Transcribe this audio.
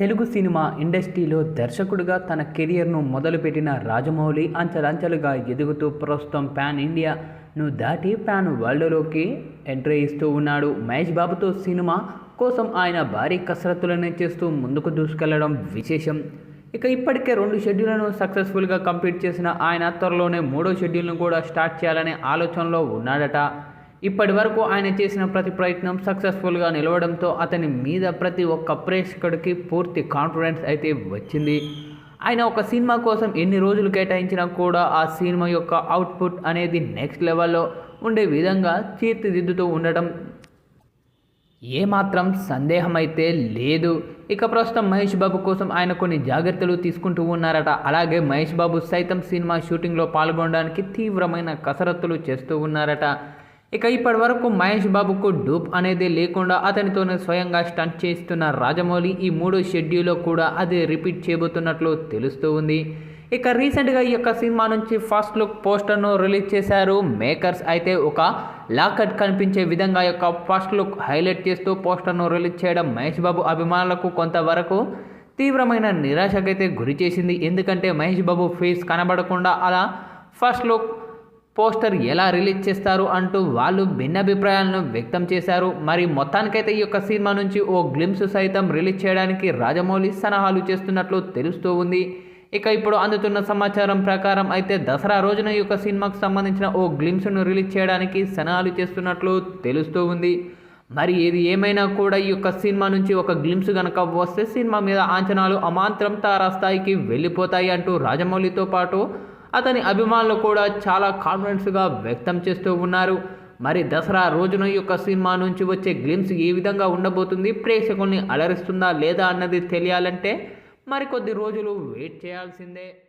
Telugu cinema ఇండస్ట్రీలో దర్శకుడిగా తన కెరియర్ను మొదలుపెట్టిన రాజమౌళి అంచెలంచెలుగా ఎదుగుతూ ప్రస్తుతం పాన్ ఇండియాను దాటి పాన్ వరల్డ్లోకి ఎంట్రీ ఇస్తూ ఉన్నాడు. మహేష్ బాబుతో సినిమా కోసం ఆయన భారీ కసరత్తులను చేస్తూ ముందుకు దూసుకెళ్ళడం విశేషం. ఇక ఇప్పటికే రెండు షెడ్యూళ్ళను సక్సెస్ఫుల్గా కంప్లీట్ చేసిన ఆయన త్వరలోనే మూడో షెడ్యూల్ను కూడా స్టార్ట్ చేయాలనే ఆలోచనలో ఉన్నాడట. ఇప్పటి వరకు ఆయన చేసిన ప్రతి ప్రయత్నం సక్సెస్ఫుల్గా నిలవడంతో అతని మీద ప్రతి ఒక్క ప్రేక్షకుడికి పూర్తి కాన్ఫిడెన్స్ అయితే వచ్చింది. ఆయన ఒక సినిమా కోసం ఎన్ని రోజులు కేటాయించినా కూడా ఆ సినిమా యొక్క అవుట్పుట్ అనేది నెక్స్ట్ లెవెల్లో ఉండే విధంగా తీర్చిదిద్దుతూ ఉండటం ఏమాత్రం సందేహం అయితే లేదు. ఇక ప్రస్తుతం మహేష్ బాబు కోసం ఆయన కొన్ని జాగ్రత్తలు తీసుకుంటూ ఉన్నారట. అలాగే మహేష్ బాబు సైతం సినిమా షూటింగ్లో పాల్గొనడానికి తీవ్రమైన కసరత్తులు చేస్తూ ఉన్నారట. ఇక ఇప్పటి వరకు మహేష్ బాబుకు డూప్ అనేది లేకుండా అతనితోనే స్వయంగా స్టంట్ చేస్తున్న రాజమౌళి ఈ మూడో షెడ్యూల్లో కూడా అదే రిపీట్ చేయబోతున్నట్లు తెలుస్తూ ఉంది. ఇక రీసెంట్గా ఈ యొక్క సినిమా నుంచి ఫస్ట్ లుక్ పోస్టర్ను రిలీజ్ చేశారు మేకర్స్. అయితే ఒక లాకట్ కనిపించే విధంగా యొక్క ఫస్ట్ లుక్ హైలైట్ చేస్తూ పోస్టర్ను రిలీజ్ చేయడం మహేష్ బాబు అభిమానులకు కొంతవరకు తీవ్రమైన నిరాశకైతే గురి చేసింది. ఎందుకంటే మహేష్ బాబు ఫేస్ కనబడకుండా అలా ఫస్ట్ లుక్ పోస్టర్ ఎలా రిలీజ్ చేస్తారు అంటూ వాళ్ళు భిన్నాభిప్రాయాలను వ్యక్తం చేశారు. మరి మొత్తానికైతే ఈ యొక్క సినిమా నుంచి ఓ గ్లిమ్స్ సైతం రిలీజ్ చేయడానికి రాజమౌళి సలహాలు చేస్తున్నట్లు తెలుస్తూ ఉంది. ఇక ఇప్పుడు అందుతున్న సమాచారం ప్రకారం అయితే దసరా రోజున ఈ యొక్క సినిమాకు సంబంధించిన ఓ గ్లిమ్స్ను రిలీజ్ చేయడానికి సలహాలు చేస్తున్నట్లు తెలుస్తూ ఉంది. మరి ఏది ఏమైనా కూడా ఈ యొక్క సినిమా నుంచి ఒక గ్లిమ్స్ కనుక వస్తే సినిమా మీద అంచనాలు అమాంతరం తారాస్థాయికి వెళ్ళిపోతాయి అంటూ రాజమౌళితో పాటు అతని అభిమానులు కూడా చాలా కాన్ఫిడెన్స్గా వ్యక్తం చేస్తూ ఉన్నారు. మరి దసరా రోజున ఈ యొక్క సినిమా నుంచి వచ్చే గ్లిమ్స్ ఏ విధంగా ఉండబోతుంది? ప్రేక్షకుల్ని అలరిస్తుందా లేదా అన్నది తెలియాలంటే మరికొద్ది రోజులు వెయిట్ చేయాల్సిందే.